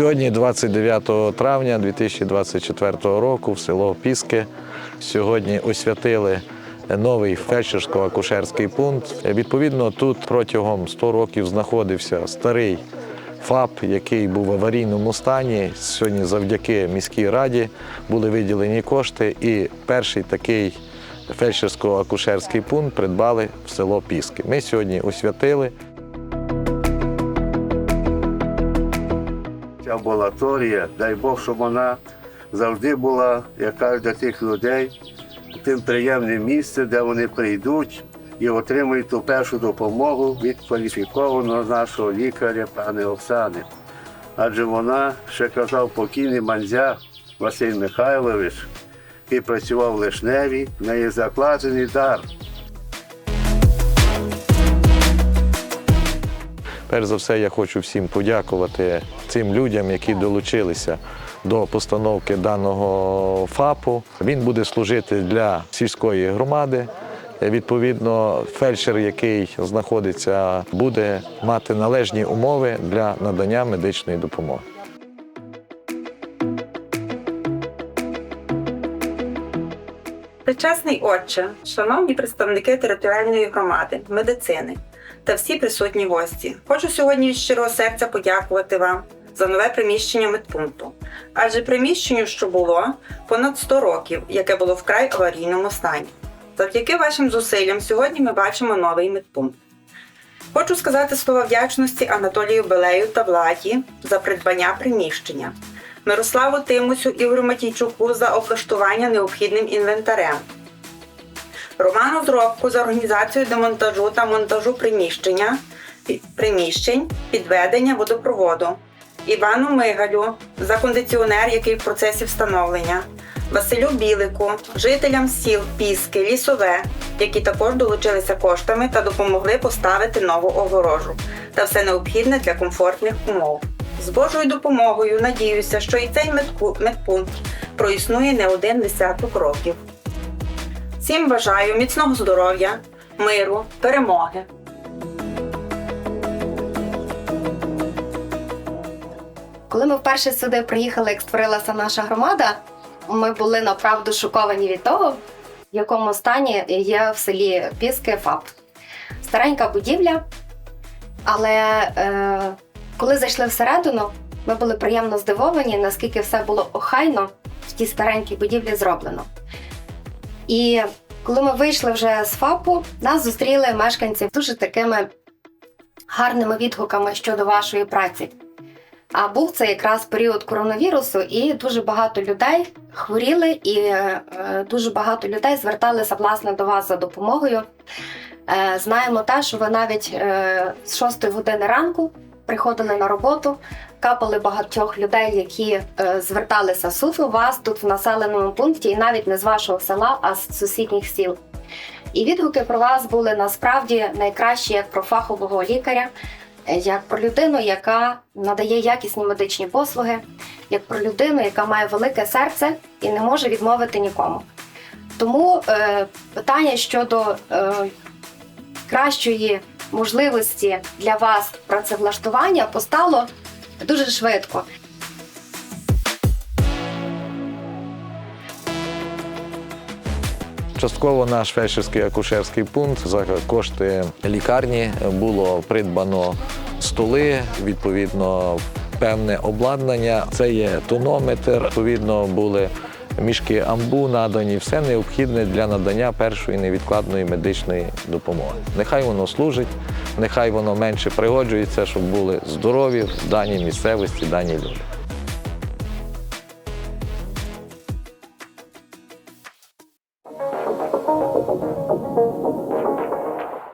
Сьогодні, 29 травня 2024 року, в село Піски. Сьогодні освятили новий фельдшерсько-акушерський пункт. Відповідно, тут протягом 100 років знаходився старий ФАП, який був в аварійному стані. Сьогодні завдяки міській раді були виділені кошти, і перший такий фельдшерсько-акушерський пункт придбали в село Піски. Ми сьогодні освятили. Амбулаторія, дай Бог, щоб вона завжди була, яка для тих людей, тим приємним місцем, де вони прийдуть і отримують ту першу допомогу від кваліфікованого нашого лікаря, пани Оксани. Адже вона, ще казав покійний манзя Василь Михайлович, який працював в Лишневі, в неї закладений дар. Перш за все, я хочу всім подякувати цим людям, які долучилися до постановки даного ФАПу. Він буде служити для сільської громади. Відповідно, фельдшер, який знаходиться, буде мати належні умови для надання медичної допомоги. Причесний отче, шановні представники територіальної громади, медицини та всі присутні гості, хочу сьогодні від щирого серця подякувати вам за нове приміщення медпункту. Адже приміщенню, що було понад 100 років, яке було вкрай аварійному стані. Завдяки вашим зусиллям сьогодні ми бачимо новий медпункт. Хочу сказати слова вдячності Анатолію Белею та Владі за придбання приміщення, Мирославу Тимусю Ігорю Матійчуку за облаштування необхідним інвентарем, Роману Зробку за організацію демонтажу та монтажу приміщення, приміщень, підведення водопроводу, Івану Мигалю за кондиціонер, який в процесі встановлення, Василю Білику, жителям сіл Піски, Лісове, які також долучилися коштами та допомогли поставити нову огорожу та все необхідне для комфортних умов. З Божою допомогою надіюся, що і цей медпункт проіснує не один десяток років. Всім бажаю міцного здоров'я, миру, перемоги. Коли ми вперше сюди приїхали, як створилася наша громада, ми були направду шоковані від того, в якому стані є в селі Піски ФАП. Старенька будівля, але е, коли зайшли всередину, ми були приємно здивовані, наскільки все було охайно в тій старенькій будівлі зроблено. І коли ми вийшли вже з ФАПу, нас зустріли мешканці дуже такими гарними відгуками щодо вашої праці. А був це якраз період коронавірусу, і дуже багато людей хворіли, і е, дуже багато людей зверталися власне до вас за допомогою. Е, знаємо те, що ви навіть е, з 6 години ранку приходили на роботу, капали багатьох людей, які зверталися суто у вас тут в населеному пункті, і навіть не з вашого села, а з сусідніх сіл. І відгуки про вас були насправді найкращі як про фахового лікаря, як про людину, яка надає якісні медичні послуги, як про людину, яка має велике серце і не може відмовити нікому. Тому е, питання щодо е, кращої можливості для вас працевлаштування постало дуже швидко. Частково наш фельдшерський акушерський пункт за кошти лікарні було придбано столи, відповідно, певне обладнання. Це є тонометр, відповідно, були мішки амбу надані, все необхідне для надання першої невідкладної медичної допомоги. Нехай воно служить, нехай воно менше пригоджується, щоб були здорові в даній місцевості, дані люди.